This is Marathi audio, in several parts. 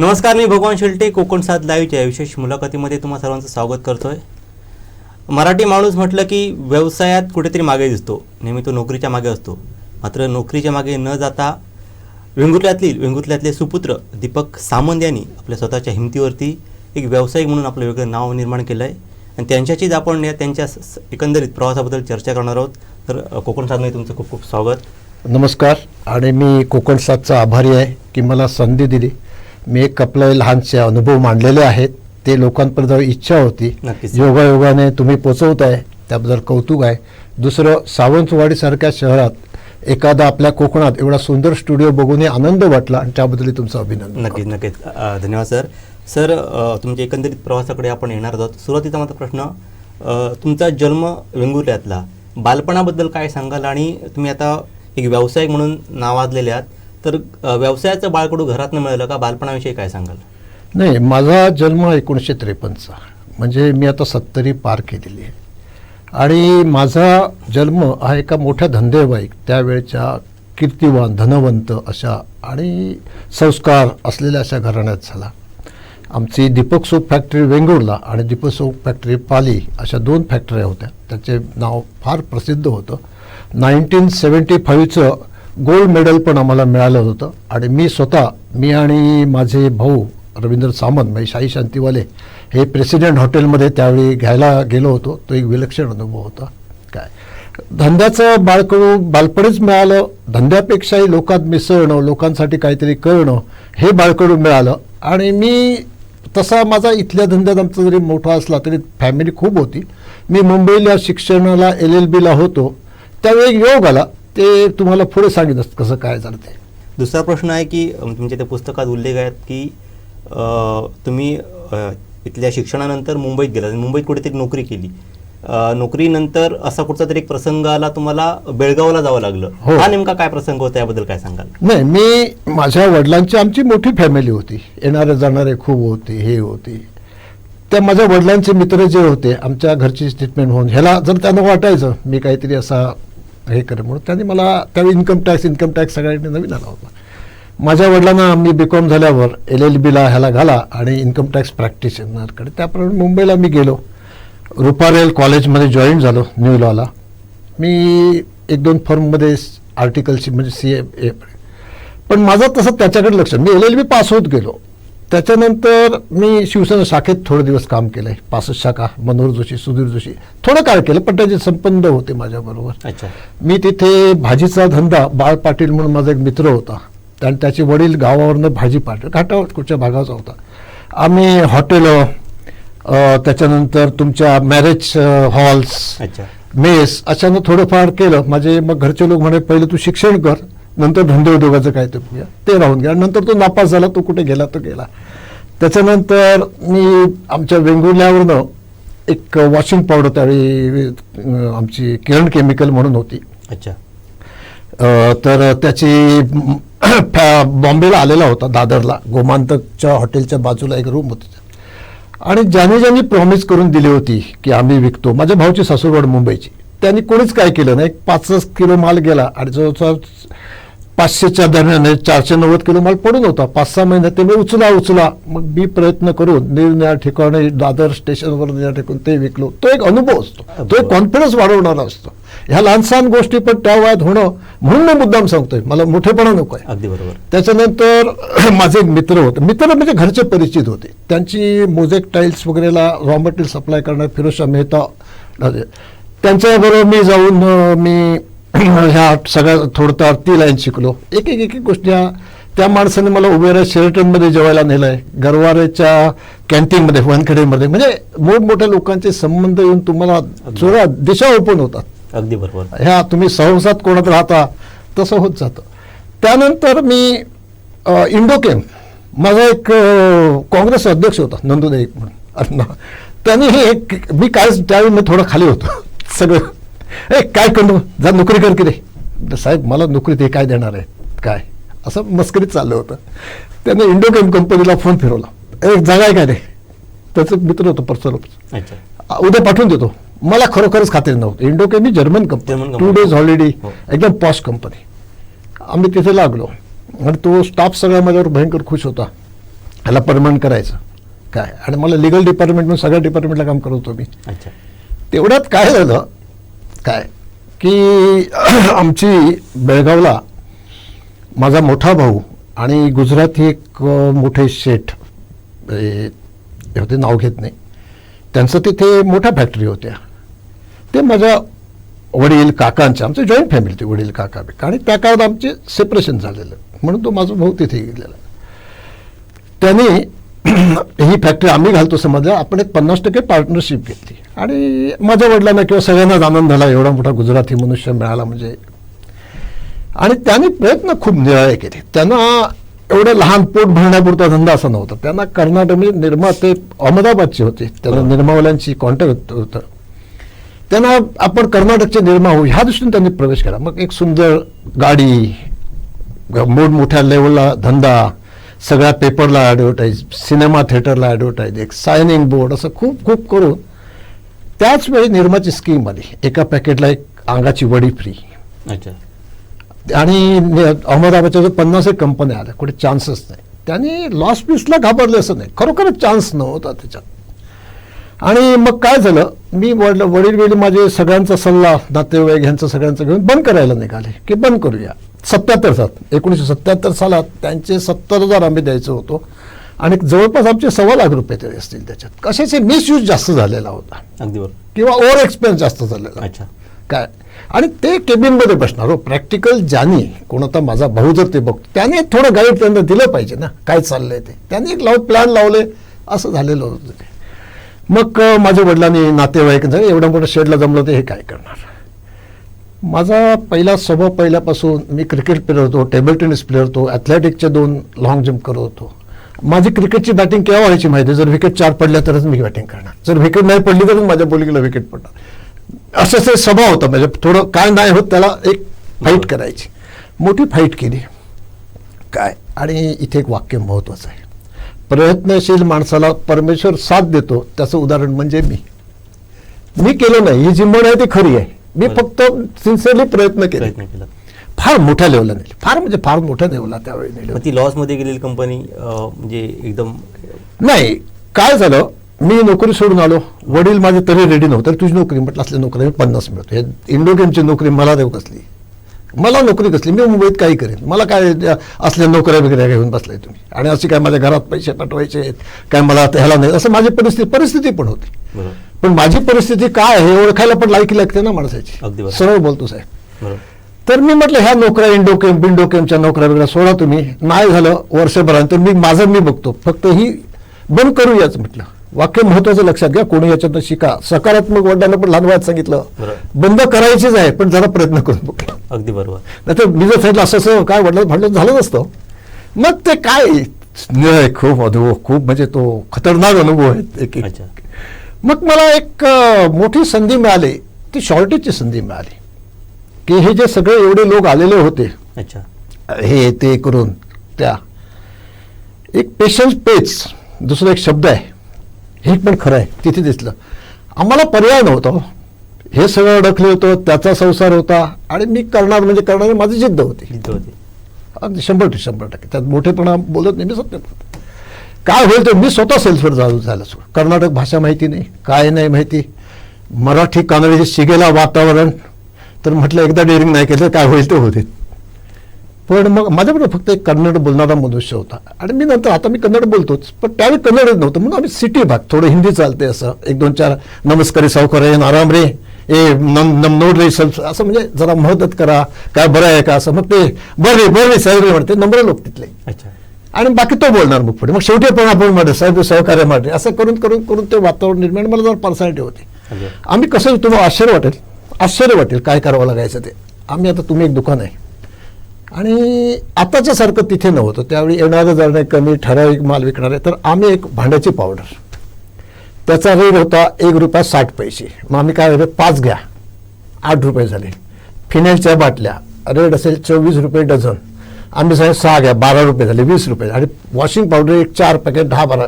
नमस्कार मी भगवान शिल्टे कोकण सात लाईव्हच्या विशेष मुलाखतीमध्ये तुम्हा सर्वांचं स्वागत करतोय. मराठी माणूस म्हटलं की व्यवसायात कुठेतरी मागे दिसतो. नेहमी तो नोकरीच्या मागे असतो. मात्र नोकरीच्या मागे न जाता वेंगुर्ल्यातील वेंगुर्ल्यातले सुपुत्र दीपक सामंत यांनी आपल्या स्वतःच्या हिमतीवरती एक व्यावसायिक म्हणून आपलं वेगळं नाव निर्माण केलं आहे आणि त्यांच्याचीच आपण या त्यांच्या एकंदरीत प्रवासाबद्दल चर्चा करणार आहोत. तर कोकण साधमध्ये तुमचं खूप खूप स्वागत. नमस्कार. आणि मी कोकण सातचा आभारी आहे की मला संधी दिली. मी एक आपले लहानसे अनुभव मांडलेले आहेत. ते लोकांपर्यंत इच्छा होती. नक्कीच. योगायोगाने तुम्ही पोचवताय त्याबद्दल कौतुक आहे. दुसरं सावंतवाडीसारख्या शहरात एखादा आपल्या कोकणात एवढा सुंदर स्टुडिओ बघून आनंद वाटला आणि त्याबद्दल तुमचं अभिनंदन नक्कीच नक्कीच. धन्यवाद सर. सर तुमच्या एकंदरित प्रवासाकडे आपण येणार आहोत. सुरुवातीचा माझा प्रश्न तुमचा जन्म वेंगुर्ल्यातला. बालपणाबद्दल काय सांगाल? आणि तुम्ही आता एक व्यावसायिक म्हणून नावाजलेले आहात. तर व्यवसायाचं बाळकडू घरातनं मिळालं का? बालपणाविषयी काय सांगाल? नाही माझा जन्म एकोणीसशे त्रेपन्नचा. म्हणजे मी आता सत्तरी पार केलेली आहे. आणि माझा जन्म हा एका मोठ्या धंदेवाईक त्यावेळच्या कीर्तिवान धनवंत अशा आणि संस्कार असलेल्या अशा घराण्यात झाला. आमची दीपक सोप फॅक्टरी वेंगुर्ला आणि दीपक सोप फॅक्टरी पाली अशा दोन फॅक्टऱ्या होत्या. त्याचे नाव फार प्रसिद्ध होतं. नाईन्टीन सेवन्टी फाईव्हचं गोल्ड मेडल पण आम्हाला मिळालं होतं. आणि मी स्वतः मी आणि माझे भाऊ रवींद्र सामंत म्हणजे शाही शांतीवाले हे प्रेसिडेंट हॉटेलमध्ये त्यावेळी घ्यायला गेलो होतो. तो एक विलक्षण अनुभव होता. काय? धंद्याचं बाळकडू बालपणीच मिळालं. धंद्यापेक्षाही लोकात मिसळणं लोकांसाठी काहीतरी करणं हे बाळकडू मिळालं. आणि मी तसा माझा इथल्या धंद्यात आमचा जरी मोठा असला तरी फॅमिली खूप होती. मी मुंबईला शिक्षणाला एल एल बीला होतो. त्यावेळी एक योग आला. ते तुम्हाला पुढे सांगितलं कसं काय झालं ते दुसरा प्रश्न आहे की तुमच्या त्या पुस्तकात उल्लेख आहेत की तुम्ही इथल्या शिक्षणानंतर मुंबईत गेला मुंबईत कुठेतरी नोकरी केली. नोकरीनंतर असा कुठचा तरी एक प्रसंग आला तुम्हाला बेळगावला जावं लागलं. हो. हा नेमका काय प्रसंग होता याबद्दल काय सांगाल? नाही मी माझ्या वडिलांची आमची मोठी फॅमिली होती. येणारे जाणारे खूप होते हे होते. त्या माझ्या वडिलांचे मित्र जे होते आमच्या घरची स्टेटमेंट होऊन ह्याला जर त्यांना वाटायचं मी काहीतरी असा हे करेन म्हणून त्यांनी मला त्यावेळी इन्कम टॅक्स इन्कम टॅक्स सगळ्यांनी नवीन आला होता. माझ्या वडिलांना मी बी कॉम झाल्यावर एल एल बीला ह्याला घाला आणि इन्कम टॅक्स प्रॅक्टिशनरकडे त्याप्रमाणे मुंबईला मी गेलो. रुपारेल कॉलेजमध्ये जॉईन झालो न्यू लॉला मी एक दोन फर्ममध्ये आर्टिकलची म्हणजे सी ए पण माझं तसं त्याच्याकडे लक्ष मी एल एल बी पास होत गेलो. त्याच्यानंतर मी शिवसेना शाखेत थोडे दिवस काम केलं. आहे पासष्ट शाखा मनोहर जोशी सुधीर जोशी. थोडं काय केलं पण त्याचे संबंध होते माझ्याबरोबर. अच्छा. मी तिथे भाजीचा धंदा बाळ पाटील म्हणून माझा एक मित्र होता. आणि त्याचे वडील गावावरनं भाजी पाटील घाटावर कुठच्या भागाचा होता. आम्ही हॉटेल त्याच्यानंतर तुमच्या मॅरेज हॉल्स मेस अशानं थोडंफार केलं. माझे मग घरचे लोक म्हणे पहिले तू शिक्षण कर नंतर धंदे उद्योगाचं काय ते बघूया. ते राहून गेला. नंतर तो नापास झाला तो कुठे गेला तो गेला. त्याच्यानंतर मी आमच्या वेंगुर्ल्यावरनं एक वॉशिंग पावडर त्यावेळी आमची किरण केमिकल म्हणून होती. अच्छा. तर त्याची बॉम्बेला आलेला होता दादरला. गोमांतकच्या हॉटेलच्या बाजूला एक रूम होती आणि ज्याने ज्यांनी प्रॉमिस करून दिली होती की आम्ही विकतो माझ्या भाऊची सासूरवाड मुंबईची. त्यांनी कोणीच काय केलं नाही. एक पाच किलो माल गेला आणि जवळजवळ पाचशेच्या दरम्यान हे चारशे नव्वद किलो माल पडून होता. पाच सहा महिन्यात ते मी उचला उचला. मग मी प्रयत्न करून निरनिळ्या ठिकाणी दादर स्टेशनवर निळ्या ठिकाणी ते विकलो. तो एक अनुभव असतो. तो एक कॉन्फिडन्स वाढवणारा असतो. ह्या लहान सहान गोष्टी पण त्या वयात होणं म्हणून मी मुद्दाम सांगतोय. मला मोठेपणा नको आहे. अगदी बरोबर. त्याच्यानंतर माझे एक मित्र होते. मित्र म्हणजे घरचे परिचित होते. त्यांची मोजेक टाईल्स वगैरेला रॉ मटेरियल सप्लाय करणारे फिरोजशाह मेहता. त्यांच्याबरोबर मी जाऊन मी ह्या सगळ्या थोडंफार ती लाईन शिकलो. एक एक एक गोष्टी ह्या त्या माणसाने मला उबेरा शेल्टनमध्ये जेवायला नेलंय. गरवारेच्या कॅन्टीनमध्ये वनखेडेमध्ये. म्हणजे मोठमोठ्या लोकांचे संबंध येऊन तुम्हाला थोडा दिशा ओपन होतात. अगदी बरोबर. ह्या तुम्ही सहवासात कोणात राहता तसं होत जातं. त्यानंतर मी इंडोकेम माझा एक काँग्रेस अध्यक्ष होता नंदुनाईक म्हणून. अण्णा त्यांनी हे एक मी काय त्यावेळी मी थोडं खाली होतो. सगळं ए काय करू? जा नोकरी कर की रे साहेब मला नोकरी ते काय देणार आहे काय? असं मस्करीत चाललं होतं. त्याने इंडोकेम कंपनीला फोन फिरवला. एक जागा आहे काय रे? त्याचं मित्र होतं पर्सनल उद्या पाठवून देतो. मला खरोखरच खात्री नव्हतं. इंडोकेम ही German company. Two days holiday. एकदम पॉश कंपनी आम्ही तिथे लागलो. आणि तो स्टाफ सगळा माझ्यावर भयंकर खुश होता. ह्याला परमनंट करायचं. काय? आणि मला लिगल डिपार्टमेंटमध्ये सगळ्या डिपार्टमेंटला काम करत होतो मी. तेवढ्यात काय झालं? काय? की आमची बेळगावला माझा मोठा भाऊ आणि गुजराती एक मोठे शेठ हे होते नाव घेत नाही. त्यांचं तिथे मोठ्या फॅक्टरी होत्या. ते माझ्या वडील काकांच्या आमचं जॉईंट फॅमिली होती वडील काका बिका. आणि त्या काळात आमचे सेपरेशन झालेलं. म्हणून तो माझा भाऊ तिथे गेलेला. त्याने ही फॅक्टरी आम्ही घालतो समजा आपण एक पन्नास टक्के पार्टनरशिप घेतली. आणि माझ्या वडिलांना किंवा सगळ्यांनाच आनंद झाला एवढा मोठा गुजराती मनुष्य मिळाला म्हणजे. आणि त्यांनी प्रयत्न खूप निराळे केले. त्यांना एवढं लहान पोट भरण्यापुरता धंदा असा नव्हता. त्यांना कर्नाटक म्हणजे निर्मा ते अहमदाबादचे होते. त्यांना. निर्मावाल्यांची कॉन्टॅक्ट होतं त्यांना आपण कर्नाटकचे निर्मा होऊ ह्या दृष्टीने त्यांनी प्रवेश केला. मग एक सुंदर गाडी मोठमोठ्या लेवलला धंदा सगळ्या पेपरला ॲडव्हर्टाईज सिनेमा थिएटरला ॲडव्हर्टाईज एक सायनिंग बोर्ड असं खूप खूप करून त्याच वेळी निर्माची स्कीम आली. एका पॅकेटला एक अंगाची वडी फ्री अच्छा. आणि अहमदाबादच्या जो पन्नास एक कंपन्या आल्या कुठे चान्सच नाही. त्यांनी लॉस पीसला घाबरले असं नाही. खरोखरच चान्स नव्हता त्याच्यात. आणि मग काय झालं? मी वडील वडील वेळी माझे सगळ्यांचा सल्ला नातेवाईक ह्यांचं सगळ्यांचं घेऊन बंद करायला निघाले. की बंद करूया. सत्याहत्तर सालात एकोणीसशे सत्याहत्तर सालात त्यांचे सत्तर हजार आम्ही द्यायचो होतो. आणि जवळपास आमचे सव्वा लाख रुपये तरी असतील त्याच्यात. कशाचे मिसयूज जास्त झालेला होता. अगदी बरोबर. किंवा ओव्हर एक्सपेन्स जास्त झालेला अच्छा. काय? आणि ते केबिनमध्ये बसणार हो. प्रॅक्टिकल ज्यानी कोणता माझा भाऊ जर ते बघतो त्याने थोडं गाईड त्यांना दिलं पाहिजे ना. काय चाललंय ते. त्यांनी एक लाव प्लॅन लावले. असं झालेलं होतं ते. मग माझ्या वडिलांनी नातेवाईक एवढं मोठं शेडला जमलं ते हे काय करणार? माझा पहिला स्वभाव पहिल्यापासून मी क्रिकेट प्लेअर होतो टेबल टेनिस प्लेअर होतो ॲथलेटिकचे दोन लॉंग जम्प करत होतो. माझी क्रिकेटची बॅटिंग केव्हा व्हायची माहिती? आहे? जर विकेट चार पडल्या तरच मी बॅटिंग करणार. जर विकेट नाही पडली तरच माझ्या बॉलिंगला विकेट पडणार. असं ते स्वभाव होता. म्हणजे थोडं काय नाही होत त्याला एक फाईट करायची. मोठी फाईट केली. काय? आणि इथे एक वाक्य महत्वाचं आहे. प्रयत्नशील माणसाला परमेश्वर साथ देतो. त्याचं उदाहरण म्हणजे मी. मी केलं नाही. ही जी म्हण आहे ती खरी आहे. मी. फक्त सिन्सिअरली प्रयत्न केले. प्रयत्न केला. फार मोठ्या लेवलला नेले. फार म्हणजे फार मोठ्या लेवलला त्यावेळी नेले. मग ती लॉसमध्ये गेलेली कंपनी म्हणजे एकदम नाही काय झालं? मी नोकरी सोडून आलो. वडील माझे तरी रेडी नव्हते. तुझी नोकरी म्हटलं असली नोकरी मी पन्नास मिळतो. हे इंडो गेमची नोकरी मला देऊ कसली? मला नोकरी कसली? मी मुंबईत काही करेन. मला काय असल्या नोकऱ्या वगैरे घेऊन बसलाय तुम्ही? आणि अशी काय माझ्या घरात पैसे पाठवायचे आहेत? काय मला ह्याला नाही? असं माझी परिस्थिती परिस्थिती पण होती. पण माझी परिस्थिती काय आहे ओळखायला पण लायकी लागते ना अगदी माणसाची बरोबर. सरळ बोलतो साहेब. बरोबर. तर मी म्हटलं ह्या नोकऱ्या इंडोकेम बिंडोकेमच्या नोकऱ्या वगैरे सोडा तुम्ही. नाही झालं वर्षभरानंतर मी माझं मी बघतो. फक्त ही बंद करूयाच म्हटलं. वाक्य महत्वाचं लक्षात घ्या कोणी याच्यातनं शिका. सकारात्मक वडिलांना पण लहान वयात सांगितलं. बंद करायचीच आहे पण जरा प्रयत्न करून बघ. अगदी बरोबर. नाही तर मी जर सांगितलं असं असं काय वडिलांचं भांडण झालं नसतं मग ते काय? नाही खूप अनुभव खूप म्हणजे तो खतरनाक अनुभव आहे. एक एक. मग मला एक मोठी संधी मिळाली. ती शॉर्टेजची संधी मिळाली. की हे जे सगळे एवढे लोक आलेले होते अच्छा. हे ते करून त्या. एक पेशन्स पेच दुसरा एक शब्द आहे. हे पण खरं आहे तिथे दिसलं. आम्हाला पर्याय नव्हता हो. हे सगळं अडकले होतं त्याचा संसार होता आणि मी करणार म्हणजे करणार माझी जिद्द होती. जिद्द होती. अगदी शंभर टक्के शंभर टक्के. त्यात मोठेपणा बोलत नाही मी सत्य काय होईल तर मी स्वतः सेल्सवर जाऊ झालं सोड कर्नाटक भाषा माहिती नाही काय नाही माहिती. मराठी कानडीचे शिगेला वातावरण. तर म्हटलं एकदा डेअरिंग नाही केलं काय होईल ते होते. पण मग माझ्याकडे फक्त एक कन्नड बोलणारा मनुष्य होता. आणि मी नंतर आता मी कन्नड बोलतोच पण त्यावेळी कन्नडच नव्हतं. म्हणून आम्ही सिटी भाग थोडं हिंदी चालते असं. एक दोन चार नमस्कारी सावकार आहे आराम रे ए नम नम नोड रे सब असं म्हणजे जरा मदत करा काय बरं आहे का असं. मग ते बरं रे बरं रे साहेब रे म्हणते नंबर लोक तिथले. अच्छा. आणि बाकी तो बोलणार मग पुढे. मग शेवटी पण आपण मध्ये साहेब सहकार्यमध्ये असं करून करून करून ते वातावरण निर्माण मला जरा पर्सनॅलिटी होती. आम्ही कसं तुम्हाला आश्चर्य वाटेल आश्चर्य वाटेल काय करावं लागायचं ते. आम्ही आता तुम्ही एक दुकान आहे. आणि आताच्या सारखं तिथे नव्हतं. त्यावेळी येणारं जाणं कमी ठराविक माल विकणार आहे. तर आम्ही एक भांड्याची पावडर त्याचा रेट होता एक रुपया साठ पैसे. मग आम्ही काय होतं पाच घ्या. आठ रुपये झाले. फिनेलच्या बाटल्या. रेट असेल चोवीस रुपये डझन. आम्ही साहेब सहा घ्या. बारा रुपये झाले वीस रुपये आणि वॉशिंग पावडर एक चार पॅकेट दहा बारा.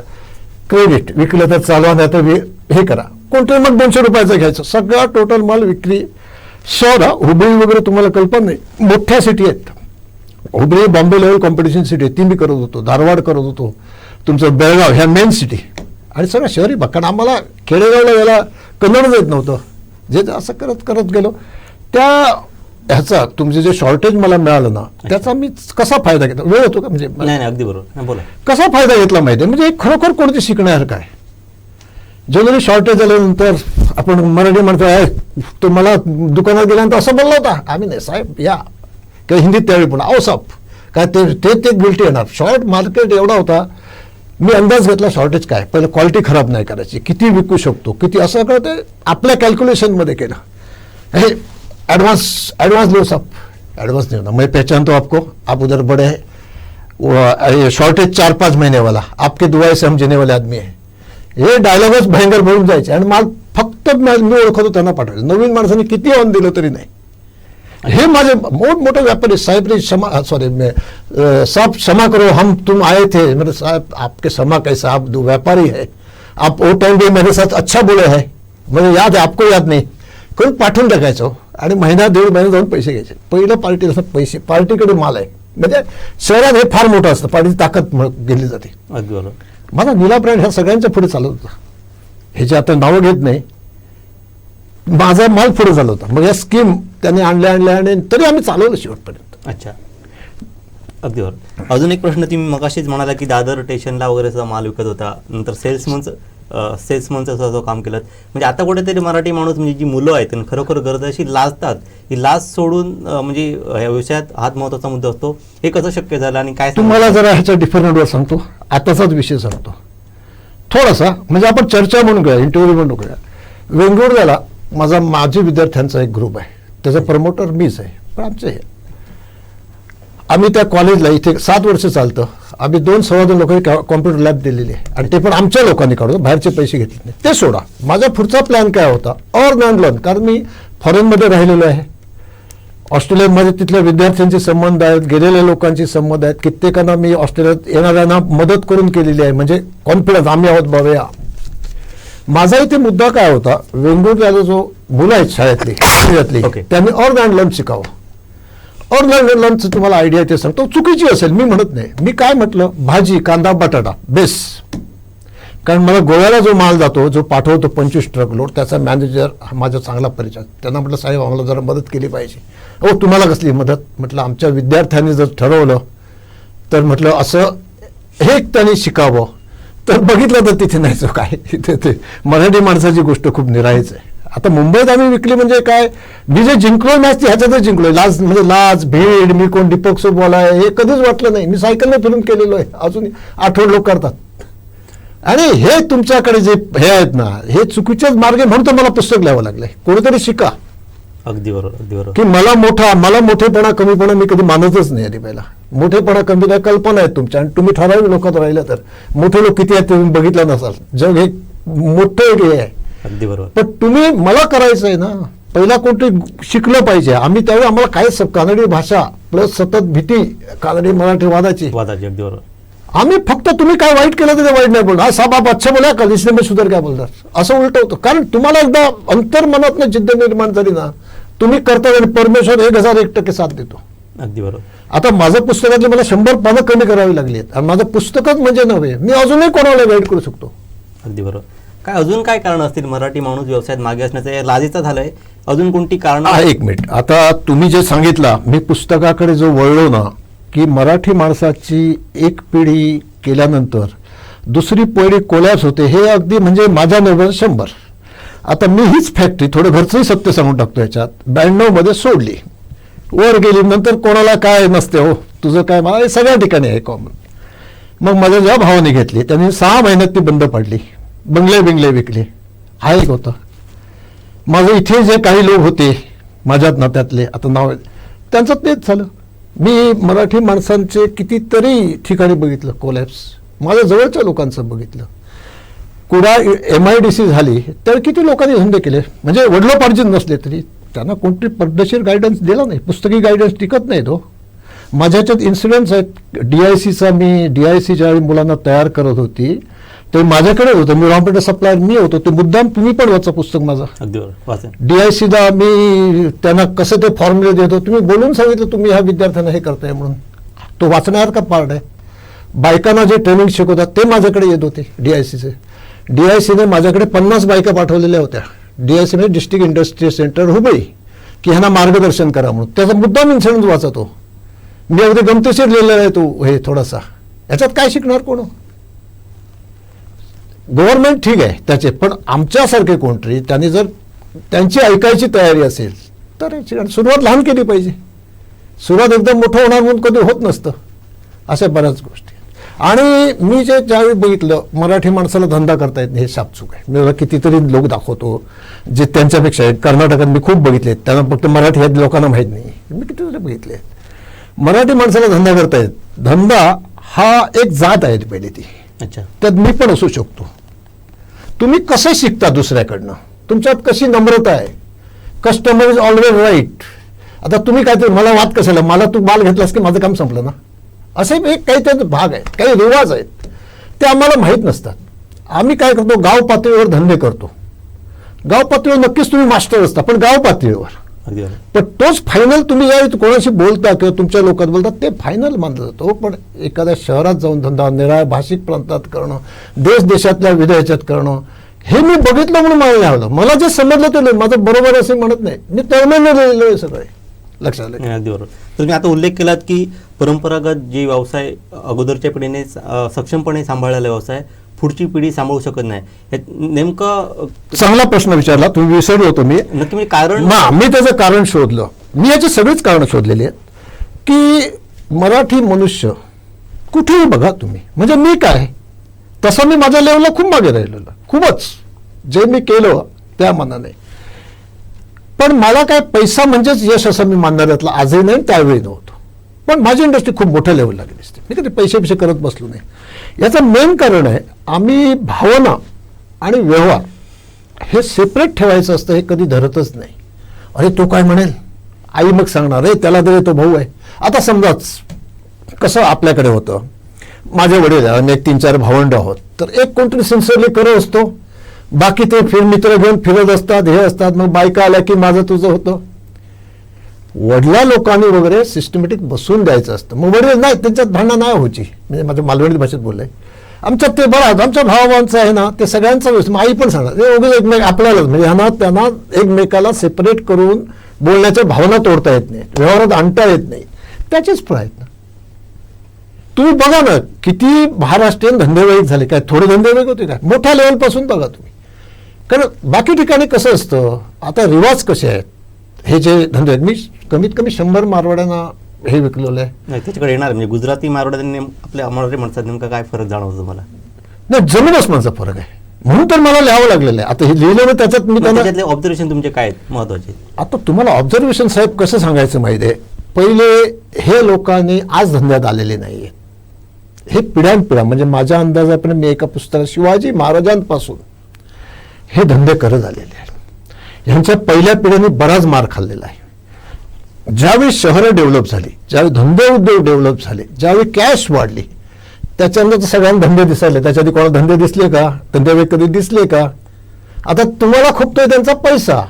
क्रेडिट विकलं तर चालवा नाही तर हे करा. कोणते मग दोनशे रुपयाचं घ्यायचं. सगळा टोटल माल विक्री शहर हा, हुबळी वगैरे तुम्हाला कल्पना नाही. मोठ्या सिटी आहेत. Hubli Bombay level competition city आहे. ती मी करत होतो. धारवाड करत होतो. तुमचं बेळगाव ह्या मेन सिटी आणि सगळं शहरी भाग. कारण आम्हाला खेडेगावला याला कन्नडच येत नव्हतं. जे असं करत करत गेलो. त्या ह्याचा तुमचे जे शॉर्टेज मला मिळालं ना त्याचा मी कसा फायदा घेतला? वेळ होतो का? म्हणजे अगदी बरोबर. बोला. कसा फायदा घेतला माहिती आहे? म्हणजे खरोखर कोणते शिकण्यासारखं आहे? ज्वेलरी शॉर्टेज झाल्यानंतर आपण मराठी म्हणतो "आहे, तो मला दुकानात गेल्यानंतर असं बोलला होता आम्ही नाही साहेब या. किंवा हिंदीत त्यावेळी पण आओ साहेब. काय ते ते ते गिल्टी येणार शॉर्ट मार्केट एवढा होता. मी अंदाज घेतला शॉर्टेज काय. पहिलं क्वालिटी खराब नाही करायची. किती विकू शकतो किती असं सगळं ते आपल्या कॅल्क्युलेशनमध्ये केलं. हे ॲडव्हान्स ॲडव्हान्स लो साहब. ॲडव्हान्स नहीं होता मैं पहचानता हूँ आपको. आप उधर बड़े हैं. शॉर्टेज चार पाच महिनेवाला. आपके दुआई से हम जेने वाले आदमी आहे हे डायलॉगच भयंकर बोलून जायचे. आणि माल फक्त मी ओळखतो त्यांना पाठवायचं. नवीन माणसाने किती ऑन दिलं तरी नाही. हे माझे मोठमोठे व्यापारी साहेब रे क्षमा सॉरी साहब क्षमा करो हम तुम आए थे. मेरे साहब आपके क्षमा कैसे आप दो व्यापारी है आप वो टाइम भी मेरे साथ अच्छा बोले है. म्हणजे याद आहे आपको याद नाही. करून पाठवून टाकायचो. आणि महिना दीड महिना जाऊन पैसे घ्यायचे. पहिलं पार्टीला पैसे पार्टीकडे माल आहे. म्हणजे शहरात हे फार मोठं असतं. पार्टीची ताकद गेली जाते. अगदी बरोबर. माझा नीला ब्रँड ह्या सगळ्यांच्या पुढे चालत होता. ह्याची आता नावं घेत नाही माझा माल पुढे झाला होता. मग या स्कीम त्यांनी आणल्या आणल्या आणि तरी आम्ही चालवलं शेवटपर्यंत. अच्छा. अगदी बरोबर. अजून एक प्रश्न तुम्ही मगाशीच म्हणाला की दादर स्टेशनला वगैरे माल विकत होता. नंतर सेल्समनचं सेल्समनचं असं काम केलं. म्हणजे आता कुठेतरी मराठी माणूस म्हणजे जी मुलं आहेत आणि खरोखर गरज अशी लाजतात ही लाज सोडून म्हणजे या व्यवसायात हात महत्त्वाचा मुद्दा असतो. हे कसं शक्य झालं आणि काय तुम्हाला जरा ह्याच्या डिफरंटवर सांगतो. आताचाच विषय सांगतो. थोडासा म्हणजे आपण चर्चा म्हणून करूया इंटरव्ह्यू म्हणून करूया वेंगुर्ल्याला माझा माजी विद्यार्थ्यांचा एक ग्रुप आहे. त्याचा प्रमोटर मीच आहे पण आमचे आम्ही त्या कॉलेजला इथे सात वर्ष चालतं. आम्ही दोन सव्वा दोन लोकांनी कॉम्प्युटर लॅब दिलेली आहे. आणि ते पण आमच्या लोकांनी काढतो बाहेरचे पैसे घेतले नाही ते सोडा. माझा पुढचा प्लॅन काय होता? और नॉन लोन कारण मी फॉरेनमध्ये राहिलेलो आहे. ऑस्ट्रेलियामध्ये तिथल्या विद्यार्थ्यांचे संबंध आहेत. गेलेल्या लोकांचे संबंध आहेत. कित्येकांना मी ऑस्ट्रेलियात येणाऱ्यांना मदत करून केलेली आहे. म्हणजे कॉन्फिडन्स आम्ही आहोत बाबा या. माझा इथे मुद्दा काय होता? वेंगुर्ल्याला जो मुलं आहेत शाळेतली. त्यांनी ऑर्गॅन लोन शिकावं. और लंच तुम्हाला आयडिया ते सांगतो. चुकीची असेल मी म्हणत नाही. मी काय म्हटलं? भाजी कांदा बटाटा. बेस. कारण मला गोव्याला जो माल जातो जो पाठवतो पंचवीस ट्रक लोड त्याचा मॅनेजर हा माझा चांगला परिचय. त्यांना म्हटलं साहेब आम्हाला जरा मदत केली पाहिजे. हो तुम्हाला कसली मदत? म्हटलं आमच्या विद्यार्थ्यांनी जर ठरवलं तर म्हटलं असं हे त्यांनी शिकावं. तर बघितलं तर तिथे नाही जो काय. तिथे ते मराठी माणसाची गोष्ट खूप निराळीच आहे. आता मुंबईत आम्ही विकली म्हणजे काय? मी जे जिंकलोय मॅच ह्याच्यातच जिंकलोय. लाज म्हणजे लाज भीड मी कोण दीपक आहे हे कधीच वाटलं नाही. मी सायकलने फिरून केलेलो आहे. अजून आठवड लोक करतात. आणि हे तुमच्याकडे जे हे आहेत ना हे चुकीचेच मार्ग म्हणून तर मला पुस्तक लिहावं लागलंय. कोणीतरी शिका. अगदी बरोबर अगदी बरोबर. की मला मोठा मला मोठेपणा कमीपणा मी कधी मानतच नाही आधी पहिला. मोठेपणा कमी काय कल्पना आहेत तुमच्या. आणि तुम्ही ठराविक लोकात राहिलं तर. मोठे लोक किती आहेत ते तुम्ही बघितलं नसाल. जग हे मोठं एक हे आहे. अगदी बरोबर. पण तुम्ही मला करायचं आहे ना पहिला कोणतरी शिकलं पाहिजे. आम्ही त्यावेळी आम्हाला काय स- कानडी भाषा प्लस सतत भीती कानडी मराठी वादाची. वादाची अगदी बरोबर. आम्ही फक्त तुम्ही काय वाईट केलं तर ते वाईट नाही बोलणार. हा साहेब आप अच्छा बोला का इसलिए मैं सुधर काय बोलणार? असं उलट होतं. कारण तुम्हाला एकदा अंतर्मनात जिद्द निर्माण झाली ना तुम्ही करता आणि परमेश्वर एक हजार एक टक्के साथ देतो. अगदी बरोबर. आता माझं पुस्तकातले मला शंभर पानं कमी करावी लागली आहेत. आणि माझं पुस्तकच म्हणजे नव्हे. मी अजूनही कोणाला गाईड करू शकतो? अगदी बरोबर. काय अजून काय कारण असतील मराठी माणूस व्यवसायात मागे असण्याचं? या लाजेचा झालंय. अजून कोणती कारण एक मिनिट. आता तुम्ही जे सांगितलं मी पुस्तकाकडे जो वळलो ना की मराठी माणसाची एक पिढी केल्यानंतर दुसरी पिढी कोल्यास होते हे अगदी म्हणजे माझ्या नव्वद शंभर. आता मी हीच फॅक्टरी थोडं घरचंही सत्य सांगून टाकतो याच्यात ब्याण्णवमध्ये सोडली. वर गेली नंतर कोणाला काय नसते हो तुझं काय मला सगळ्या ठिकाणी आहे कॉमन मग माझ्या ज्या भावाने घेतली त्यांनी सहा महिन्यात ती बंद पडली. बंगले बिंगले विकले. हा एक होता. माझं इथे जे काही लोक होते माझ्यात नात्यातले आता नाव त्यांचं तेच झालं. मी मराठी माणसांचे कितीतरी ठिकाणी बघितलं कोलॅप्स माझ्या जवळच्या लोकांचं बघितलं. कुडा एम आय डी सी झाली तर किती लोकांनी धंदे केले? म्हणजे वडलोपार्जित नसले तरी. त्यांना कोणती पद्धतशीर गायडन्स दिला नाही. पुस्तकी गायडन्स टिकत नाही तो हो. माझ्या ह्याच्यात इन्सिडेंट्स आहेत डी आय सीचा मी डी आय सी ज्यावेळी मुलांना तयार करत होती ते माझ्याकडे होतं. मी रॉ मटेरियल सप्लायर मी होतो. ते मुद्दाम तुम्ही पण वाचा पुस्तक माझा. अगदी बरोबर. वाचन डी आय सीला मी त्यांना कसं ते फॉर्म्युले देतो तुम्ही बोलून सांगितलं तुम्ही ह्या विद्यार्थ्यांना हे करताय म्हणून. तो वाचण्यासारखा पार्ट आहे बायकांना जे ट्रेनिंग शिकवतात ते माझ्याकडे येत होते डी आय सीचे डी आय सीने माझ्याकडे पन्नास बायका पाठवलेल्या होत्या. डी आय सीने डिस्ट्रिक्ट इंडस्ट्री सेंटर हुबळी की ह्यांना मार्गदर्शन करा म्हणून. त्याचा मुद्दाम इन्सिडन्स वाचतो. मी अगदी गमतीशीर लिहिलेला आहे तो हे थोडासा. याच्यात काय शिकणार कोण? गव्हर्नमेंट ठीक आहे त्याचे पण आमच्यासारखे कोणतरी त्यांनी जर त्यांची ऐकायची तयारी असेल तर. सुरुवात लहान केली पाहिजे. सुरुवात एकदम मोठं होणार म्हणून कधी होत नसतं. अशा बऱ्याच गोष्टी. आणि मी जे ज्यावेळी बघितलं मराठी माणसाला धंदा करता येत नाही हे शापचूक आहे. मी कितीतरी लोक दाखवतो जे त्यांच्यापेक्षा आहेत. कर्नाटकात मी खूप बघितले आहेत त्यांना फक्त मराठी आहेत लोकांना माहीत नाही. मी कितीतरी बघितले आहेत मराठी माणसाला धंदा करता येत. धंदा हा एक जात आहे पहिली ती. अच्छा. त्यात मी पण असू शकतो. तुम्ही कसं शिकता दुसऱ्याकडनं? तुमच्यात कशी नम्रता आहे? कस्टमर इज ऑलवेज राईट आता तुम्ही काय ते मला वाद कशाला? मला तू माल घेतलास की माझं काम संपलं ना? असे एक काही त्याचे भाग आहेत काही रिवाज आहेत. ते आम्हाला माहीत नसतात. आम्ही काय करतो? गाव पातळीवर धंदे करतो. गाव पातळीवर नक्कीच तुम्ही मास्टर असता पण गाव पातळीवर पण तोच फायनल तुम्ही ज्यावेळी कोणाशी बोलता किंवा तुमच्या लोकात बोलता ते फायनल मानलं जातो. पण एखाद्या शहरात जाऊन धंदा निराळ्या भाषिक प्रांतात करणं देश देशातल्या ह्याच्यात करणं हे मी बघितलं म्हणून मला आवडलं. मला जे समजलं ते. माझं बरोबर असे म्हणत नाही. मी तळमेनं लिहिलं आहे सगळे. लक्षात बरोबर. तर तुम्ही आता उल्लेख केलात की परंपरागत जे व्यवसाय अगोदरच्या पिढीने सक्षमपणे सांभाळलेला व्यवसाय पुढची पिढी सांभाळू शकत नाही. नेमकं चांगला प्रश्न विचारला तुम्ही विसरलो होतो मी. नक्की म्हणजे कारण मा मी त्याचं कारण शोधलं. मी याची सगळीच कारणं शोधलेली आहेत की मराठी मनुष्य कुठेही बघा तुम्ही. म्हणजे मी काय? तसं मी माझ्या लेवलला खूप मागे राहिलेलो. खूपच. जे मी केलं त्या मनाने. पण मला काय पैसा म्हणजेच यश असं मी मानणाऱ्यातला आजही नाही त्यावेळी नव्हतं. पण माझी इंडस्ट्री खूप मोठ्या लेवलला गेली असते. मी कधी पैसे पैसे करत बसलो नाही. याचं मेन कारण आहे आम्ही भावना आणि व्यवहार हे सेपरेट ठेवायचं असतं हे कधी धरतच नाही. अरे तो काय म्हणेल? आई मग सांगणार रे त्याला तरी तो भाऊ आहे. आता समजाच कसं आपल्याकडे होतं माझे वडील आम्ही एक तीन चार भावंड आहोत तर एक कोणतरी सिन्सिअरली करत असतो. बाकी ते फिर मित्र घेऊन फिरत असतात हे असतात मग बायका आल्या की माझं तुझं होतं. वडल्या लोकांनी वगैरे सिस्टमॅटिक बसून द्यायचं असतं. मग वडील नाही त्यांच्यात भांडणं नाही व्हायची म्हणजे माझ्या मालवणी भाषेत बोललंय आमच्यात ते बरं आमच्या भावाभावांचं आहे ना ते सगळ्यांचा व्यवस्थित आई पण सांगा ते उगाच एकमेक आपल्यालाच म्हणजे ह्यांना त्यांना एकमेकाला सेपरेट करून बोलण्याच्या भावना तोडता येत नाही व्यवहारात आणता येत नाही. त्याचेच फळ आहेत ना तुम्ही बघा ना किती महाराष्ट्रीयन धंदेवाईक झाले. काय थोडे धंदेवाईक होते काय मोठ्या लेवलपासून बघा तुम्ही. कारण बाकी ठिकाणी कसं असतं आता रिवाज कसे आहेत? हे जे धंदे आहेत मी कमीत कमी शंभर मारवाड्यांना हे विकलेलं आहे. नाही त्याच्याकडे येणार म्हणजे गुजराती मारवाड्यांनी आपल्या मराठी माणसात नेमका काय फरक जाणवतो तुम्हाला? नाही जमीन आसमानचा फरक आहे. म्हणून तर मला लिहावं लागलेलं आहे. आता हे लिहिलं ना त्याच्यात मी त्यांना त्याच्यातले ऑब्झर्वेशन तुमचे काय आहेत? महत्त्वाचे आता तुम्हाला ऑब्झर्वेशन साहेब कसं सांगायचं माहिती आहे? पहिले हे लोकांनी आज धंद्यात आलेले नाही आहेत हे पिढ्यानपिढ्या म्हणजे माझ्या अंदाजाप्रमाणे मी एका पुस्तकात शिवाजी महाराजांपासून हे धंदे करत आलेले आहेत. ह्यांच्या पहिल्या पिढ्यांनी बराच मार खाल्लेला आहे. ज्यावेळी शहरं डेव्हलप झाली ज्यावेळी धंदे उद्योग डेव्हलप झाले ज्यावेळी कॅश वाढली त्याच्यानंतर तर सगळ्यांना धंदे दिसायले. त्याच्या आधी कोणाला धंदे दिसले का? धंदे कधी दिसले का? आता तुम्हाला खूपतोय त्यांचा पैसा.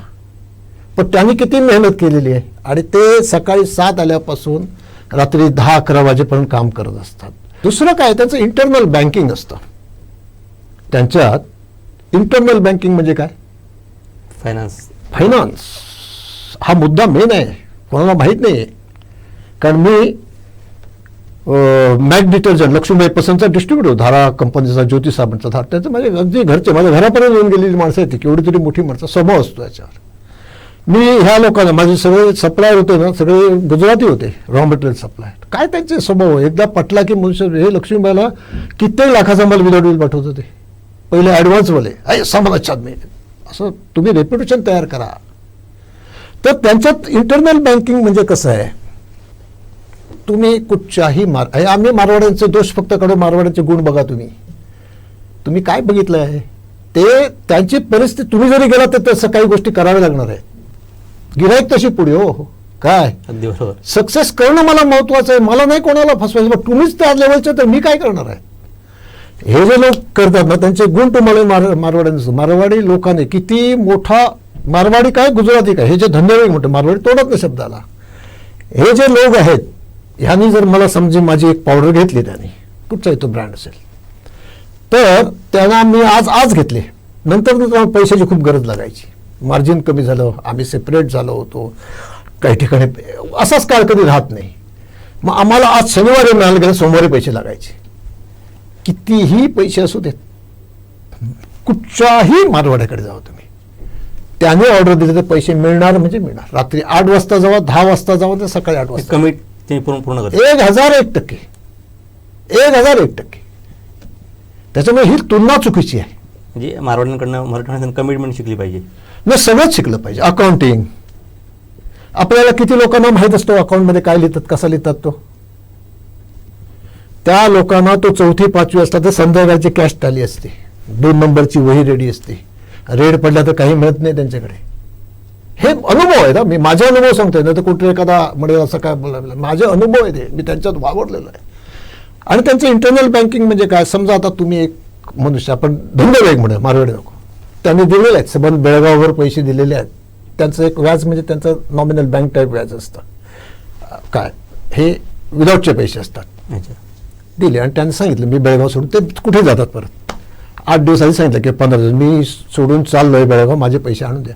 पण त्यांनी किती मेहनत केलेली आहे? आणि ते सकाळी सात आल्यापासून रात्री दहा अकरा वाजेपर्यंत काम करत असतात. दुसरं काय? त्यांचं इंटरनल बँकिंग असतं. त्यांच्यात इंटरनल बँकिंग म्हणजे काय? फायनान्स फायनान्स हा मुद्दा मेन आहे. कोणाला माहीत नाही आहे कारण मी मॅक डिटर्जंट लक्ष्मीबाई पसंतचा डिस्ट्रीब्युटर धारा कंपनीचा ज्योती साबणचा धार. त्याचं माझे अगदी घरचे माझ्या घरापर्यंत येऊन गेलेली माणसं आहेत ती केवढी तरी मोठी माणसं स्वभाव असतो याच्यावर. मी ह्या लोकांना माझे सगळे सप्लायर होते ना सगळे गुजराती होते रॉ मटेरियल सप्लायर काय त्यांचे स्वभाव? एकदा पटला की मनुष्य हे लक्ष्मीबाईला कित्येक लाखाचा माल विदाउट बिल पाठवत होते पहिले ॲडव्हान्सवाले आहे सामान अच्छा मी. असं तुम्ही रेप्युटेशन तयार करा. तर त्यांच्यात इंटरनल बँकिंग म्हणजे कसं आहे? तुम्ही कुठच्याही मार आम्ही मारवाड्यांचे दोष फक्त काढू मारवाड्यांचे गुण बघा तुम्ही. तुम्ही काय बघितलं आहे ते त्यांची परिस्थिती तुम्ही जरी गेला तर तसं काही गोष्टी कराव्या लागणार आहेत. गिराईक तशी पुढे हो हो. काय? सक्सेस करणं मला महत्वाचं आहे. मला नाही कोणाला फसवायचं. पण तुम्हीच त्या लेवलचे तर मी काय करणार आहे? हे जे लोक करतात ना त्यांचे गुण तुम्हाला मार मारवाड्यांचं मारवाडी लोकांनी किती मोठा मारवाडी काय गुजराती काय? हे जे धंदेवाईक म्हणतो मारवाडी तोडत नाही शब्दाला. हे जे लोक आहेत ह्यांनी जर मला समजे माझी एक पावडर घेतली त्यांनी कुठचाही तो ब्रँड असेल. तर त्यांना मी आज आज घेतले. नंतर पैशाची खूप गरज लागायची. मार्जिन कमी झालं आम्ही सेपरेट झालो होतो. काही ठिकाणी असाच काळ कधी राहत नाही. मग आम्हाला आज शनिवारी मिळालं गेलं सोमवारी पैसे लागायचे. कितीही पैसे असू देत कुठच्याही मारवाड्याकडे जावं तुम्ही. त्याने ऑर्डर दिले तर पैसे मिळणार म्हणजे मिळणार. रात्री आठ वाजता जावा दहा वाजता जावं तर सकाळी आठ वाजता कमिट ते पूर्ण पूर्ण एक हजार एक टक्के. एक हजार एक टक्के. त्याच्यामुळे ही तुलना चुकीची आहे. म्हणजे मारवाड्यांकडनं मराठवाड्यांकडून कमिटमेंट शिकली पाहिजे. न सगळंच शिकलं पाहिजे. अकाउंटिंग आपल्याला किती लोकांना माहीत असतो अकाउंटमध्ये काय लिहितात कसा लिहितात तो? त्या लोकांना तो चौथी पाचवी असला तर संध्याकाळची कॅश टाली असते. दोन नंबरची वही रेडी असते. रेड पडला तर काही मिळत नाही त्यांच्याकडे. हे अनुभव आहे ना मी माझे अनुभव सांगतोय ना तर कुठे एखादा म्हणेल असं काय बोलायला माझे अनुभव आहे ते मी त्यांच्यात वावरलेलो आहे. आणि त्यांचं इंटरनल बँकिंग म्हणजे काय? समजा आता तुम्ही एक मनुष्य आपण धंदेवाईक म्हणूया मारवाडी नको त्यांनी दिलेले आहेत. सबंध बेळगाववर पैसे दिलेले आहेत. त्यांचं एक व्याज म्हणजे त्यांचं नॉमिनल बँक टाईप व्याज असतं. काय? हे विदाऊटचे पैसे असतात. दिले आणि त्यांनी सांगितलं मी बेळगाव सोडून ते कुठे जातात परत? आठ दिवस आधी सांगितलं की पंधरा दिवस. मी सोडून चाललोय बेळगाव माझे पैसे आणून द्या.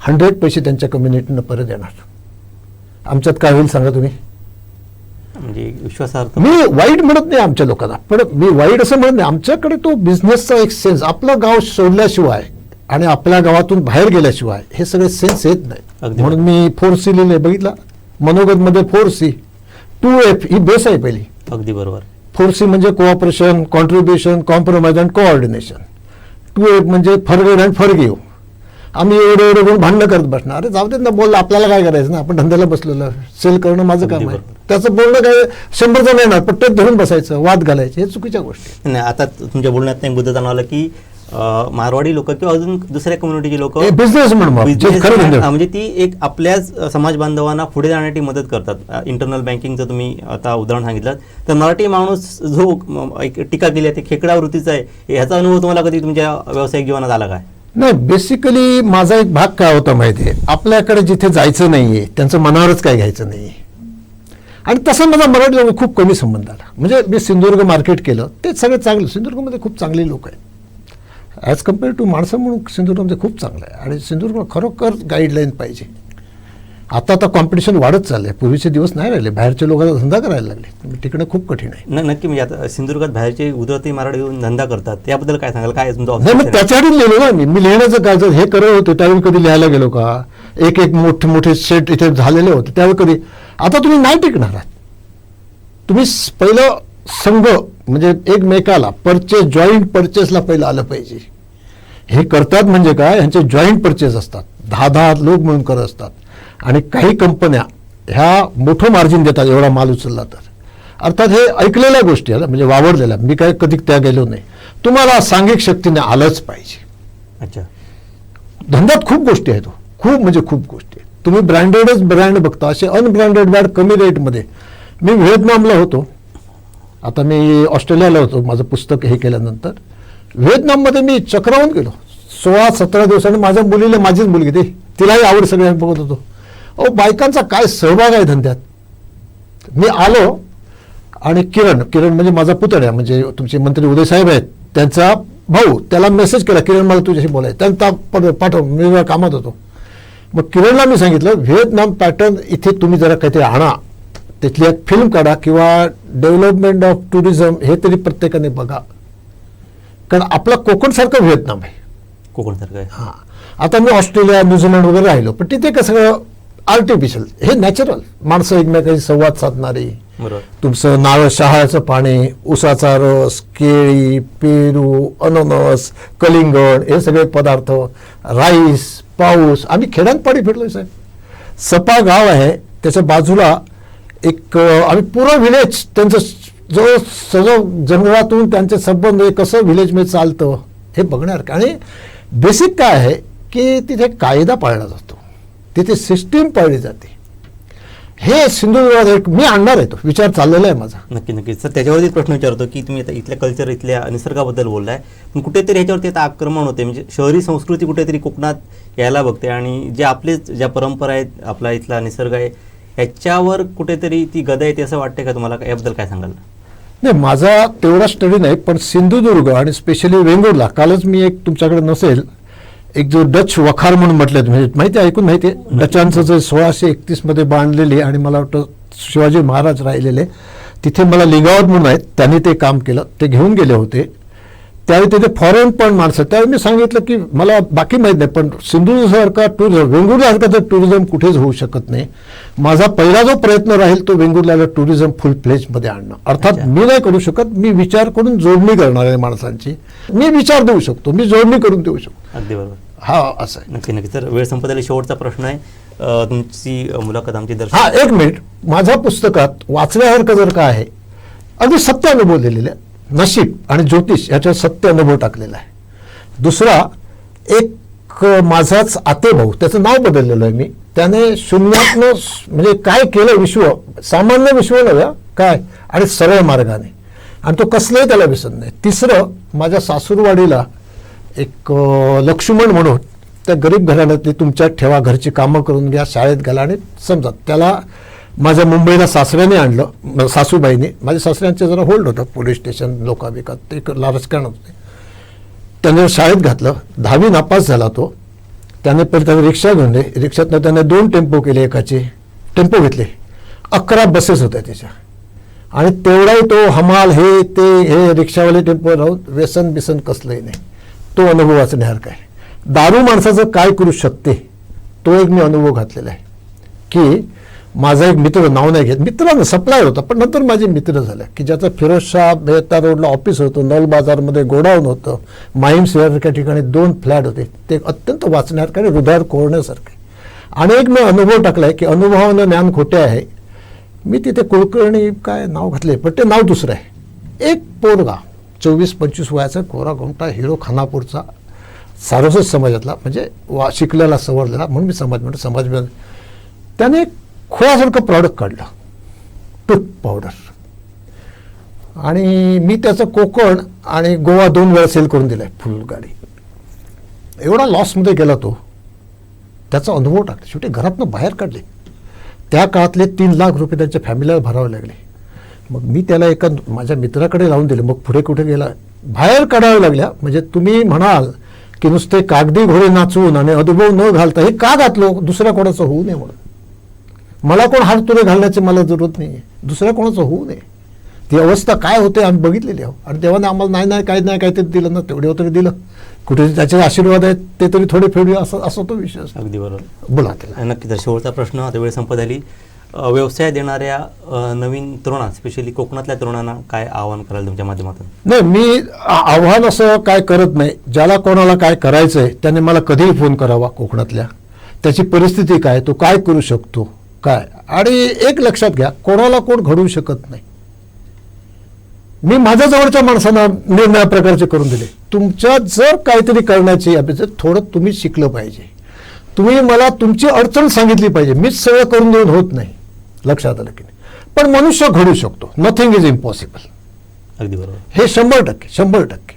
हंड्रेड पैसे त्यांच्या कम्युनिटीनं परत येणार आमच्यात काय होईल सांगा तुम्ही? म्हणजे विश्वासार्थ मी वाईट म्हणत नाही आमच्या लोकांना पण मी वाईट असं म्हणत नाही. आमच्याकडे तो बिझनेसचा एक सेन्स आपलं गाव सोडल्याशिवाय आणि आपल्या गावातून बाहेर गेल्याशिवाय हे सगळे सेन्स येत नाही. म्हणून मी फोर सी लिहिले बघितला? मनोगतमध्ये फोर सी टू एफ ही बेस आहे पहिली. अगदी बरोबर. फोर सी म्हणजे cooperation contribution compromise and coordination two F म्हणजे फरगेड अँड फरगिव आम्ही एवढे एवढे कोण भांडणं करत बसणार. अरे जाऊ देत ना बोल आपल्याला काय करायचं ना? आपण धंद्याला बसलेलं सेल करणं माझं काम आहे. त्याचं बोलणं काय? शंभर जण येणार पट्ट्यात धरून बसायचं वाद घालायचे हे चुकीच्या गोष्टी. नाही आता तुमच्या बोलण्यात नाही मुद्दा जाणवला की मारवाडी लोक किंवा अजून दुसऱ्या कम्युनिटीची लोक धंदे. म्हणजे ती एक आपल्याच समाज बांधवांना पुढे जाण्यासाठी मदत करतात. इंटरनल बँकिंगचं तुम्ही आता उदाहरण सांगितलं. तर मराठी माणूस जो एक टीका केली आहे ते खेकडा वृत्तीचा आहे. ह्याचा अनुभव तुम्हाला कधी तुमच्या व्यावसायिक जीवनात आला काय? नाही बेसिकली माझा एक भाग काय होता माहिती आहे आपल्याकडे जिथे जायचं नाहीये त्यांचं मनावरच काय घ्यायचं नाहीये. आणि तसा माझा मराठी लोक खूप कमी संबंध आला. म्हणजे मी सिंधुदुर्ग मार्केट केलं ते सगळं चांगलं. सिंधुदुर्गमध्ये खूप चांगली लोक आहेत. ॲज कंपेअर टू माणसं म्हणून सिंधुदुर्गमध्ये खूप चांगलं आहे. आणि सिंधुदुर्ग खरोखर गाईडलाईन पाहिजे. आता आता कॉम्पिटिशन वाढत चाललंय. पूर्वीचे दिवस नाही राहिले. बाहेरचे लोक आता धंदा करायला लागले. तिकडे खूप कठीण आहे. न नक्की म्हणजे आता सिंधुदुर्गात बाहेरचे उदरती मराठी येऊन धंदा करतात. त्याबद्दल काय सांगाल? काय नाही मग आहे? त्याच्यासाठी लिहिलो ना मी. मी लिहिण्याचं काय जर हे करत होतो त्यावेळी कधी लिहायला गेलो का? एक एक मोठे मोठे सेट इथे झालेले होते. त्यावेळी कधी आता तुम्ही नाही टिकणार आहात. तुम्ही पहिलं संघ म्हणजे एकमेकाला परचेस जॉईंट परचेसला पहिलं आलं पाहिजे. हे करतात म्हणजे काय? ह्यांचे जॉईंट परचेस असतात. दहा दहा लोक मिळून करत असतात. आणि काही कंपन्या ह्या मोठं मार्जिन देतात एवढा माल उचलला तर. अर्थात हे ऐकलेल्या गोष्टी आहेत म्हणजे वावरलेल्या मी काय कधी त्या गेलो नाही. तुम्हाला सांघिक शक्तीने आलंच पाहिजे. अच्छा. धंद्यात खूप गोष्टी आहेत हो. खूप म्हणजे खूप गोष्टी आहेत. तुम्ही ब्रँडेडच ब्रँड बघता. असे अनब्रँडेड ब्रँड कमी रेटमध्ये मी व्हिएतनामला होतो. आता मी ऑस्ट्रेलियाला होतो माझं पुस्तक हे केल्यानंतर. व्हिएतनाममध्ये मी चक्रावून गेलो. सोळा सतरा दिवसांनी माझ्या मुलीला माझीच मुलगी ती तिलाही आवड सगळ्या बघत होतो. अहो बायकांचा काय सहभाग आहे धंद्यात? मी आलो आणि किरण किरण म्हणजे माझा पुतण्या म्हणजे तुमचे मंत्री उदय साहेब आहेत त्यांचा भाऊ त्याला मेसेज केला किरण मला तुझ्याशी बोलायचं त्यांना पाठव मी कामात होतो. मग किरणला मी सांगितलं व्हिएतनाम पॅटर्न इथे तुम्ही जरा काहीतरी आणा. तिथली एक फिल्म काढा किंवा डेव्हलपमेंट ऑफ टुरिझम हे तरी प्रत्येकाने बघा. कारण आपला कोकणसारखं व्हिएतनाम आहे. कोकणसारखं आहे. हां. आता मी ऑस्ट्रेलिया न्यूझीलंड वगैरे राहिलो पण तिथे कसं आर्टिफिशियल हे नॅचरल माणसं एकमेकांशी संवाद साधणारी. बरोबर. तुमचं नारळ शहाळ्याचं पाणी उसाचा रस केळी पेरू अननस कलिंगड हे सगळे पदार्थ राईस पाऊस. आम्ही खेड्यांपाडी फिरलोय साहेब. सपा गाव आहे त्याच्या बाजूला एक आम्ही पुरं व्हिलेज त्यांचं जो सगळं जंगलातून त्यांचे संबंध हे कसं व्हिलेजमध्ये चालतं हे बघणार आणि बेसिक काय आहे की तिथे कायदा पाळला जातो. तिथे सिस्टीम पाळली जाते. हे सिंधुदुर्गात एक मी आणणार आहे तो. विचार चाललेला आहे माझा. नक्की नक्की. सर त्याच्यावरती प्रश्न विचारतो की तुम्ही आता इथल्या कल्चर इथल्या निसर्गाबद्दल बोललाय. पण कुठेतरी ह्याच्यावरती आता आक्रमण होते म्हणजे शहरी संस्कृती कुठेतरी कोकणात यायला बघते. आणि जे आपले ज्या परंपरा आहेत आपला इथला निसर्ग आहे ह्याच्यावर कुठेतरी ती गदा येते असं वाटते का तुम्हाला? याबद्दल काय सांगाल? नाही माझा तेवढा स्टडी नाही पण सिंधुदुर्ग आणि स्पेशली वेंगुर्ला कालच मी एक तुमच्याकडे नसेल एक जो डच वखार म्हणून म्हटलं म्हणजे माहिती ऐकून माहिती आहे? डचांचं जे सोळाशे एकतीसमध्ये बांधलेली आणि मला वाटतं शिवाजी महाराज राहिलेले तिथे मला लिंगावत म्हणून आहेत त्यांनी ते काम केलं ते घेऊन गेले होते. त्यावेळी तिथे फॉरेन पण माणसं त्यावेळी मी सांगितलं की मला बाकी माहीत नाही पण सिंधुदुर्गसारखा टुरिझम वेंगुर्ल्यासारखा तर टुरिझम कुठेच होऊ शकत नाही. माझा पहिला जो प्रयत्न राहील तो वेंगुर्ल्याला टुरिझम फुल प्लेजमध्ये आणणं. अर्थात. मी नाही करू शकत मी विचार करून जोडणी करणार आहे माणसांची. मी विचार देऊ शकतो मी जोडणी करून देऊ शकतो. अगदी बरोबर. हा असं आहे. नक्की नक्की. तर वेळ संपत आली शेवटचा प्रश्न आहे. तुमची मुलाखत आमची दर्शक हा एक मिनिट. माझ्या पुस्तकात वाचण्यासारखं जर का आहे अगदी सत्य अनुभव दिलेले आहे. नशीब आणि ज्योतिष याच्यात सत्य अनुभव टाकलेला आहे. दुसरा एक माझाच आतेभाऊ त्याचं नाव बदललेलं आहे मी. त्याने शून्यातनं म्हणजे काय केलं विश्व सामान्य विश्व नव्हे काय? आणि सरळ मार्गाने. आणि तो कसलंही त्याला व्यसन नाही. तिसरं माझ्या सासूरवाडीला एक लक्ष्मण म्हणून त्या गरीब घराण्यातली तुमच्यात ठेवा घरची कामं करून घ्या शाळेत घाला आणि समजा त्याला माझ्या मुंबईला सासऱ्याने आणलं. सासूबाईने. माझ्या सासऱ्यांचे जरा होल्ड होतं. पोलीस स्टेशन लोकाबिकात ते क- राजकारण होते. त्याने शाळेत घातलं. दहावी नापास झाला तो. त्याने पहिले त्याने रिक्षा घेऊन दे रिक्षातनं त्याने दोन टेम्पो केले एकाचे. टेम्पो घेतले. अकरा बसेस होत्या त्याच्या आणि तेवढाही तो हमाल हे ते हे रिक्षावाले टेम्पो राहून व्यसन बिसन कसलंही नाही. तो अनुभव वाचण्यासारखा आहे. दारू माणसाचं काय करू शकते? तो एक मी अनुभव घातलेला आहे. की माझा एक मित्र नाव नाही घेत. मित्रानं सप्लाय होता पण नंतर माझे मित्र झाले की ज्याचं फिरोजशाह मेहता रोडला ऑफिस होतं नल बाजारमध्ये गोडाऊन होतं. माहीम सारख्या ठिकाणी दोन फ्लॅट होते. ते अत्यंत वाचण्यासारखे आणि हृदयावर कोरण्यासारखे. आणि एक मी अनुभव टाकलाय की अनुभवानं ज्ञान खोटे आहे. मी तिथे कुलकर्णी काय नाव घातले पण ते नाव दुसरं आहे. एक पोरगा चोवीस पंचवीस वयाचा कोरा गोमटा हिरो खानापूरचा सारस्वत समाजातला म्हणजे वा शिकलेला सवरलेला म्हणून मी समाज म्हणतो समाज त्याने एक खोळासारखं प्रॉडक्ट काढलं. टूथ पावडर आणि मी त्याचं कोकण आणि गोवा दोन वेळा सेल करून दिलाय फुल गाडी. एवढा लॉसमध्ये गेला तो. त्याचा अनुभव टाकला. शेवटी घरातनं बाहेर काढले. त्या काळातले तीन लाख रुपये त्यांच्या फॅमिलीला भरावे लागले. मग मी त्याला एका माझ्या मित्राकडे लावून दिले. मग पुढे कुठे गेला? बाहेर काढाव्या लागल्या. म्हणजे तुम्ही म्हणाल की नुसते कागदी घोडे नाचवून आणि अनुभव न घालता हे का घातलो? दुसऱ्या कोणाचं होऊ नये म्हणून. मला कोण हात तुरे घालण्याची मला जरूरत नाही आहे दुसऱ्या कोणाचं होऊ नये. ती अवस्था काय होते आम्ही बघितलेली आहो आणि देवाने आम्हाला नाही नाही काही नाही काहीतरी दिलं ना तेवढे तरी दिलं. कुठे त्याचे आशीर्वाद आहेत ते तरी थोडे फेडूया असं असा तो विषय असतो. अगदी बरोबर. बोला त्याला नक्की तर शेवटचा प्रश्न आता वेळ संपत आली. व्यवसाय देणाऱ्या नवीन तरुणांना स्पेशली कोकणातल्या तरुणांना काय आवाहन कराल तुमच्या माध्यमातून? नाही मी आव्हान असं काय करत नाही. ज्याला कोणाला काय करायचं आहे त्याने मला कधीही फोन करावा कोकणातल्या. त्याची परिस्थिती काय तो काय करू शकतो? काय? आणि एक लक्षात घ्या कोणाला कोण घडवू शकत नाही. मी माझ्या जवळच्या माणसांना निर्णय प्रकारचे करून दिले. तुमच्या जर काहीतरी करण्याची अपेक्षा थोडं तुम्ही शिकलं पाहिजे. तुम्ही मला तुमची अडचण सांगितली पाहिजे. मीच सगळं करून देऊन होत नाही. लक्षात आलं की नाही. पण मनुष्य घडू शकतो. नथिंग इज इम्पॉसिबल अगदी बरोबर. हे शंभर टक्के शंभर टक्के.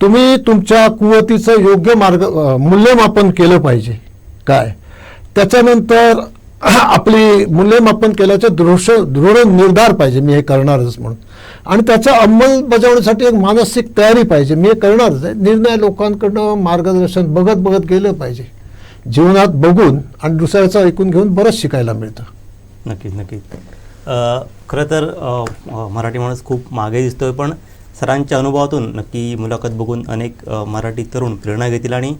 तुम्ही तुमच्या कुवतीचं योग्य मार्ग मूल्यमापन केलं पाहिजे. काय? त्याच्यानंतर आपली मूल्यमापन केल्याचे दृढ दृढ निर्धार पाहिजे. मी हे करणारच म्हणून. आणि त्याच्या अंमलबजावणीसाठी एक मानसिक तयारी पाहिजे. मी हे करणारच आहे. निर्णय लोकांकडनं मार्गदर्शन बघत बघत गेलं पाहिजे. जीवनात बघून आणि दुसऱ्याचं ऐकून घेऊन बरंच शिकायला मिळतं. नक्कीच नक्कीच. खरं तर मराठी माणूस खूप मागे दिसतोय पण सरांच्या अनुभवातून नक्की मुलाखत बघून अनेक मराठी तरुण प्रेरणा घेतील आणि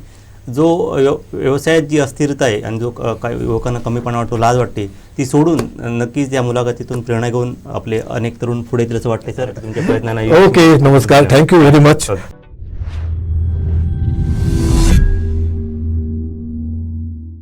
जो व्यव व्यवसायात जी अस्थिरता आहे आणि जो काही युवकांना कमीपणा वाटतो लाज वाटते ती सोडून नक्कीच या मुलाखतीतून प्रेरणा घेऊन आपले अनेक तरुण पुढे येतील असं वाटतंय सर. तुमच्या प्रयत्नांना ओके नमस्कार. Thank you very much.